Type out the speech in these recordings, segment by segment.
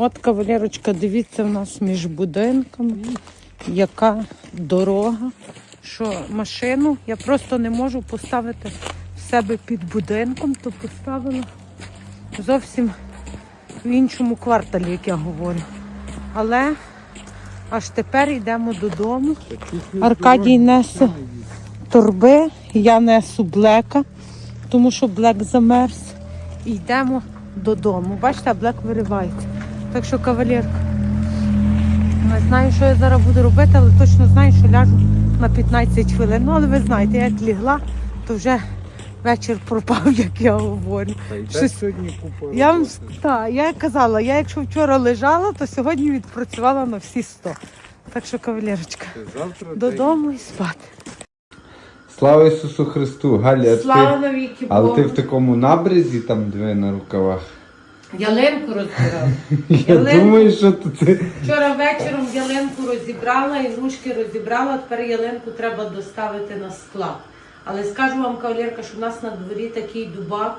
От кавалерочка, дивіться в нас між будинками, яка дорога, що машину я просто не можу поставити в себе під будинком, то поставила зовсім в іншому кварталі, як я говорю. Але аж тепер йдемо додому. Аркадій несе торби, я несу блека, тому що блек замерз. І йдемо додому. Бачите, блек виривається. Так що, кавалерка, не знаю, що я зараз буду робити, але точно знаю, що ляжу на 15 хвилин. Ну, але ви знаєте, як лігла, то вже вечір пропав, як я говорю. Щось- сьогодні купила. Я вам та, я казала, я якщо вчора лежала, то сьогодні відпрацювала на всі 100. Так що, кавалерочка, Завтра додому і спати. Слава Ісусу Христу! Галя, а Слава ти, навіки але Богу. ти в такому набрізі там диви на рукавах. Ялинку розбирала. Я Ялинку. думаю, що це. Вчора вечором ялинку розібрала, ігрушки розібрала, тепер ялинку треба доставити на склад. Але скажу вам, кавалерка, що в нас на дворі такий дубак,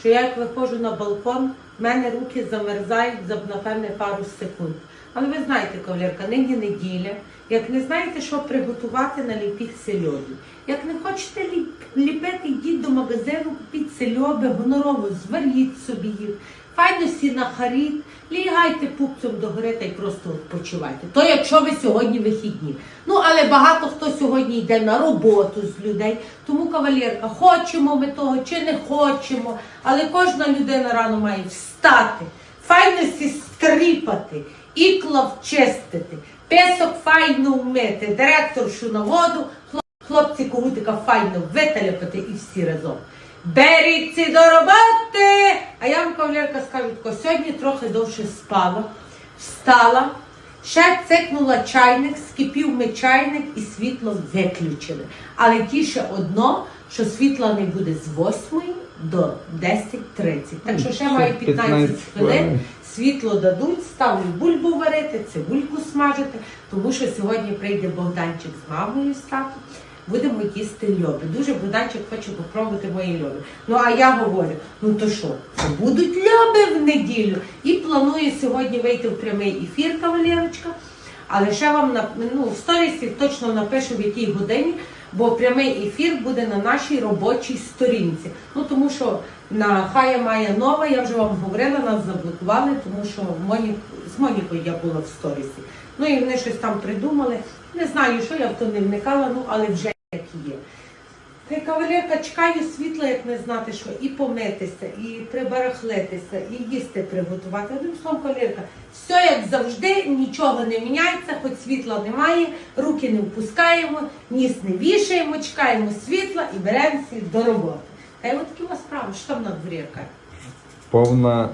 що я як виходжу на балкон, в мене руки замерзають за напевне пару секунд. Але ви знаєте, кавалерка, нині неділя. Як не знаєте, що приготувати, наліпіть сельодю. Як не хочете ліп- ліпити, йдіть до магазину, купіть сельоби, гонорово, зваріть собі їх. Файно сі нахаріть, лягайте пупцем до гори та й просто відпочивайте. То якщо ви сьогодні вихідні. Ну, але багато хто сьогодні йде на роботу з людей. Тому, кавалерка, хочемо ми того чи не хочемо, але кожна людина рано має встати, файно сі стріпати, ікла вчистити, песок файно вмити, директоршу на воду, хлопці когутика файно виталяпати і всі разом. Беріться до роботи! А я вам, кавалерка, скажу тако, сьогодні трохи довше спала, встала, ще цикнула чайник, скипів ми чайник і світло виключили. Але тіше одно, що світла не буде з 8 до 10.30. Так що ще маю 15 15 хвилин. хвилин. Світло дадуть, ставлю бульбу варити, цибульку смажити, тому що сьогодні прийде Богданчик з мамою з татом. Будемо їсти льоби. Дуже Богданчик хоче попробувати мої льоби. Ну а я говорю: ну то що, будуть льоби в неділю. І планую сьогодні вийти в прямий ефір, кавалерочка. Але ще вам ну, в сторісі точно напишу в якій годині, бо прямий ефір буде на нашій робочій сторінці. Ну тому що на Хая Має нова, я вже вам говорила, нас заблокували, тому що Моні... з Монікою я була в сторісі. Ну і вони щось там придумали. Не знаю, що я в то не вникала, ну але вже. Й кавалерка чекаю світла, як не знати, що і помитися, і прибарахлитися, і їсти приготувати. Одним словом, кавалерка, все як завжди, нічого не міняється, хоч світла немає, руки не впускаємо, ніс не вішаємо, чекаємо світла і беремося до роботи. Та й от такі у вас справи, що там на дворі яка? Повна.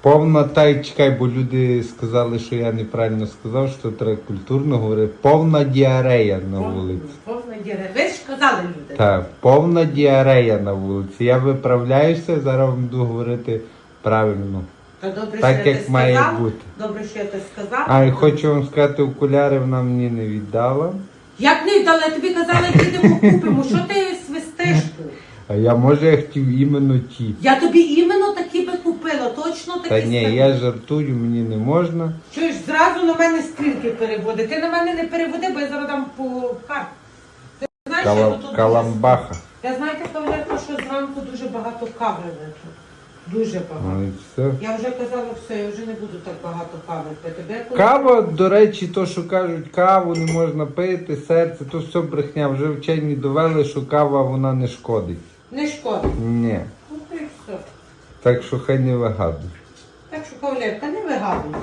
Повна та й чекай, бо люди сказали, що я неправильно сказав, що треба культурно говорити. Повна діарея на вулиці. Повна діре. Ви ж казали люди. Так, повна діарея на вулиці. Я виправляюся, зараз вам буду говорити правильно. Та добре, Так, що я як те має сказала. бути. Добре, що я те сказала. А і хочу вам сказати, окуляри вона мені не віддала. Як не віддала, я тобі казала, підемо купимо. Що ти свистиш тут? А я може я хотів іменно ті. Я тобі іменно такі би купила, точно такі Та ні, самі. я жартую, мені не можна. Чуєш, зразу на мене стрілки переводи. Ти на мене не переводи, бо я зараз дам по карту. Ти я Кала... тут Каламбаха. Я знаєте, кавалерка, що зранку дуже багато кави випив. Дуже багато. Ну і все. Я вже казала все, я вже не буду так багато кави пити. Бо я коли- Кава, до речі, то, що кажуть, каву не можна пити, серце, то все брехня. Вже вчені довели, що кава вона не шкодить. Не шкода. Ні. Ну то і все. Так що хай не вигадуй. Так що, кавалерка, не вигадуйте,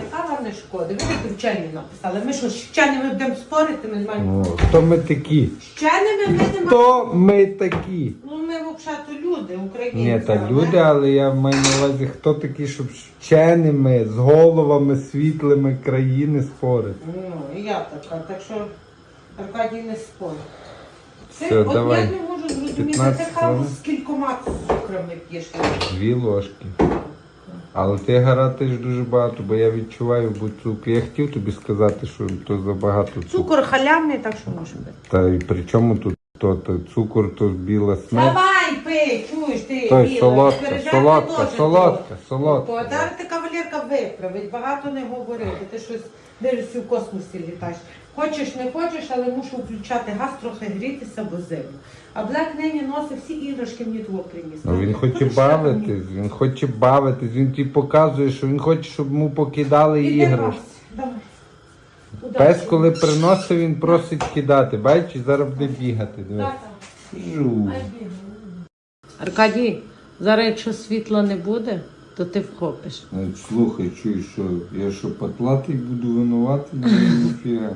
не. Ви такі вчені написали. Ми що, з вченими будемо спорити, ми не маємо. О, хто ми такі? З вченими ми не маємо. Хто ми такі? Ну, ми взагалі люди, українці. Ні, та але- люди, але я маю на увазі, хто такі, щоб з вченими, з головами світлими країни спорити. Ну, і я така, так що Аркадій не спорить. Це, Все, от давай. я не можу зрозуміти, 15 ти каву хвилин. з кількома цукрами п'єш. Дві ложки. Але ти гаратиш дуже багато, бо я відчуваю бо цукор. Я хотів тобі сказати, що то забагато цукру. Цукор халявний, так що може бути. Та і при чому тут то, то цукор, то біла смерть. Давай, пий, чуєш, ти, Той Міла, солодка, солодка, солодка, солодка. О, Зараз ти кавалерка виправить, багато не говори, бо ти щось дивишся в космосі літаєш. Хочеш, не хочеш, але мушу включати газ, трохи грітися, бо зимно. А Блек нині носить всі іграшки мені того приніс. Ну він хоче бавитись, він хоче бавитись, він тобі показує, що він хоче, щоб йому покидали Іди, іграшки. Пес, коли приносить, він просить кидати. Бачиш, зараз буде бігати. Жу. Аркадій, зараз якщо світла не буде, то ти вхопиш. Слухай, чуєш, що я що потлатий буду винуватий? Ніфіга.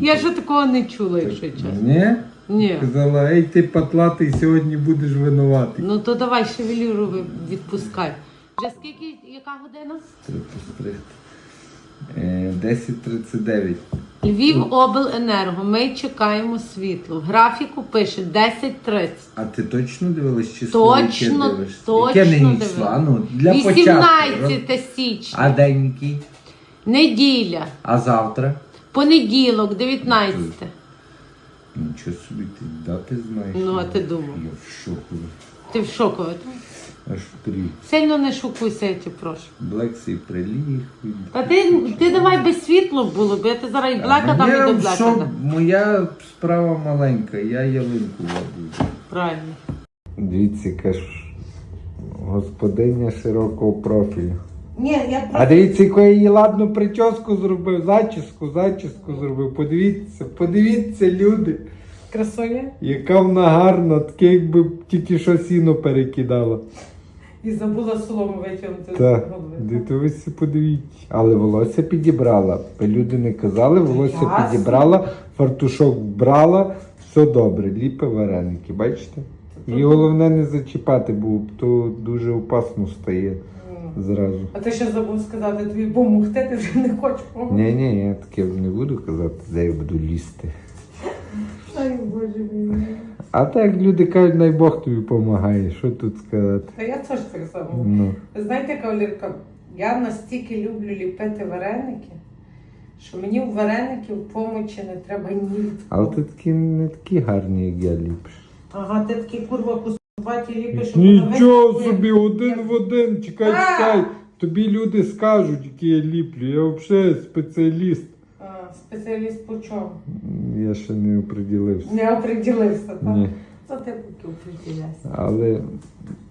Я ще такого не чула, якщо чесно. Ні? Ні. Казала, ей, ти потлатий, сьогодні будеш винуватий. Ну то давай шевелюру ви- відпускай. Вже скільки, яка година? Треба постригти. Е, 10.39. Львів обленерго. Ми чекаємо світло. В графіку пише 10.30. А ти точно дивилась число? яке Точно, дивишся? точно Яке нині дивилась. числа? Ну, для початку. 18 січня. А день який? Неділя. А завтра? Понеділок, 19. Нічого собі ти дати знаєш. Ну, а ти думав? Я в шоку. Ти в шоку. Аж прі. Сильно не шокуйся, я тебе прошу. Блексі приліг. Та ти, ти давай без світла було, бо я ти зараз і блека дам і до блека. дам. Моя справа маленька, я ялинку воду. Правильно. Дивіться, яка ж господиня широкого профілю. Ні, я А дивіться, яку я їй ладну прическу зробив, зачіску, зачіску зробив. Подивіться, подивіться, люди. красуня Яка вона гарна, таке якби тільки що сіно перекидала. і забула солому витягнути Так, дивіться, подивіться. Але волосся підібрала. Люди не казали, волосся Ясно. підібрала, фартушок вбрала, все добре, ліпе вареники, бачите? І головне не зачіпати, бо то дуже опасно стає зразу. А ти ще забув сказати, тобі помогти, ти вже не хочеш помогти. Ні, ні, я таке не буду казати, де я буду лізти. Ай, Боже мій. А так люди кажуть, най Бог тобі допомагає. Що тут сказати? Та я теж так само. Ну. Ви знаєте, кавалерка, я настільки люблю ліпити вареники, що мені в вареників помочі не треба ні. від Але ти такі не такі гарні, як я ліпш. Ага, ти такий курва кусуваті ліпиш. щоб Нічого собі, один в один. Чекай, чекай. Тобі люди скажуть, які я ліплю. Я взагалі спеціаліст. А, спеціаліст по чому? Я ще не оприділився. Не оприділився, так? Ні. То ти поки оприділяйся. Але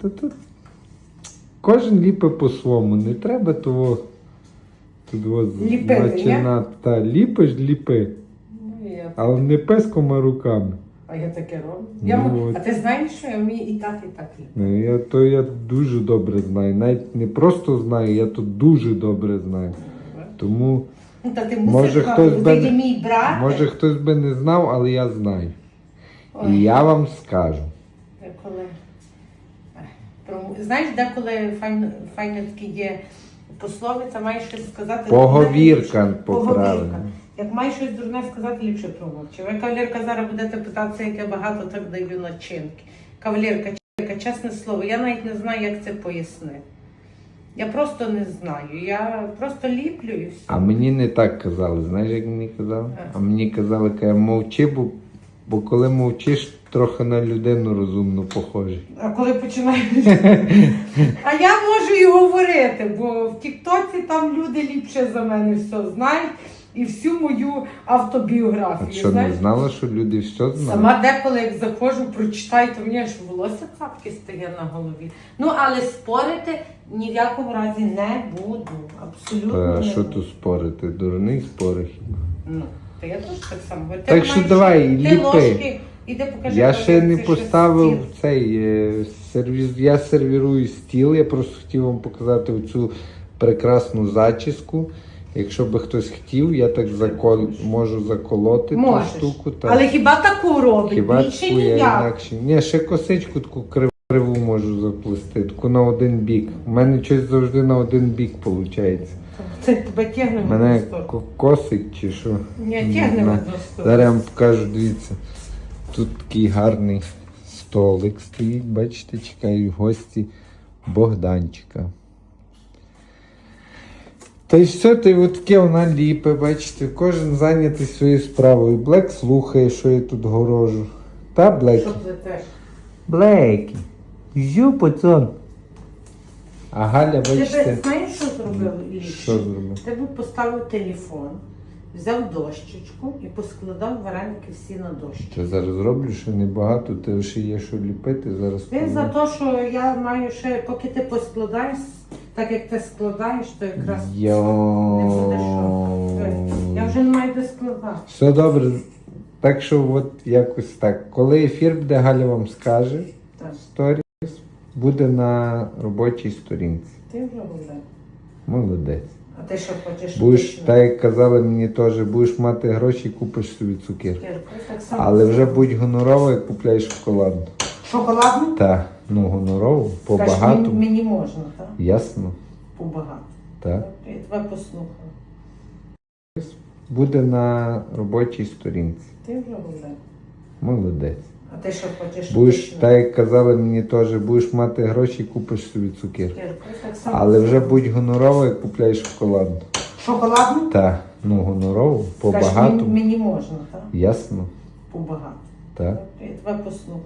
та тут кожен ліпить по-своєму. Не треба того. Тут Ліпити. Та ліпиш, ліпи. Ну, я. Але не песком, а руками. А я таке роблю. Ну, м- от. А ти знаєш, що я вмію і так, і так? Ну, Я то я дуже добре знаю. Навіть не просто знаю, я то дуже добре знаю. Тому Ну, та ти Може, мусиш хтось знати, би ти мій брат. може хтось би не знав, але я знаю. Ой. І я вам скажу. Деколи. Ех, Знаєш, деколи файно, файно такі є пословиця, маєш щось сказати. Поговірка. Поговірка. Як маєш щось дурне сказати, ліпше промовчи. Ви, кавалерка, зараз будете питатися, як я багато так даю начинки. Кавалерка, чесне слово, я навіть не знаю, як це пояснити. Я просто не знаю. Я просто ліплю і все. А мені не так казали. Знаєш, як мені казали? А мені казали, каже, мовчи, бо, бо коли мовчиш, трохи на людину розумно похожий. А коли починаєш. а я можу і говорити, бо в Тіктоці там люди ліпше за мене все знають і всю мою А автобіографію. що не знаєш. знала, що люди все знають? Сама деколи, як заходжу, прочитаю, то мені аж волосся цапки стає на голові. Ну, але спорити ні в якому разі не буду. Абсолютно. Не що тут спорити? Дурний спори хіба? Ну, то я теж так само говорю. Так що давай, ти ліпи. ложки, іди покажи. Я ще не поставив цей е, сервіз. Я сервірую стіл. Я просто хотів вам показати оцю прекрасну зачіску. Якщо би хтось хотів, я так закол... можу заколоти Можеш. ту штуку. Так. Але хіба таку робить? Хіба Більше таку я ніяк. інакше. Ні, ще косичку таку крив- криву можу заплести, таку на один бік. У мене щось завжди на один бік виходить. Це тебе тягне в Мене одну сторону. ко- косить чи що? Ні, Не тягне в знаю. одну сторону. Зараз я вам покажу, дивіться. Тут такий гарний столик стоїть, бачите, чекають гості Богданчика. Та й все, та й от таке вона ліпе, бачите, кожен зайнятий своєю справою. Блек слухає, що я тут горожу. Та Блекі? Блекі. Йо, пацан. А Галя, Ти бачите, би знаєш, що зробив Ілліч? що зробив? Ти би поставив телефон, взяв дощечку і поскладав вареники всі на дощечку. Та зараз зроблю ще небагато, ти ще є що ліпити, зараз. Ти за те, що я маю ще, поки ти поскладаєш, так як ти складаєш, то якраз Йо. не буде що. Я вже не маю де складати. Все добре. Так що от якось так. Коли ефір буде, Галя вам скаже, Так. сторіс буде на робочій сторінці. Ти вже гуляй. Молодець. А ти що хочеш? Будеш, так як казали мені теж, будеш мати гроші, купиш собі так само. Але вже будь гонорова, як купляєш шоколадну. Шоколадну? Та, ну гонорову, побагато. Мені, мені можна, так? Ясно, Побагато. так. Я тебе послухала. Буде на робочій сторінці. Ти вже гуляй. Молодець. А ти що хочеш? Будеш, так як казали мені теж, будеш мати гроші, купиш собі так. Але вже будь гонорова, як купляєш шоколадну. Шоколадну? Та, ну гонорову, побагато. Мені, мені можна, так? Ясно, Побагато. так. Я тебе послухала.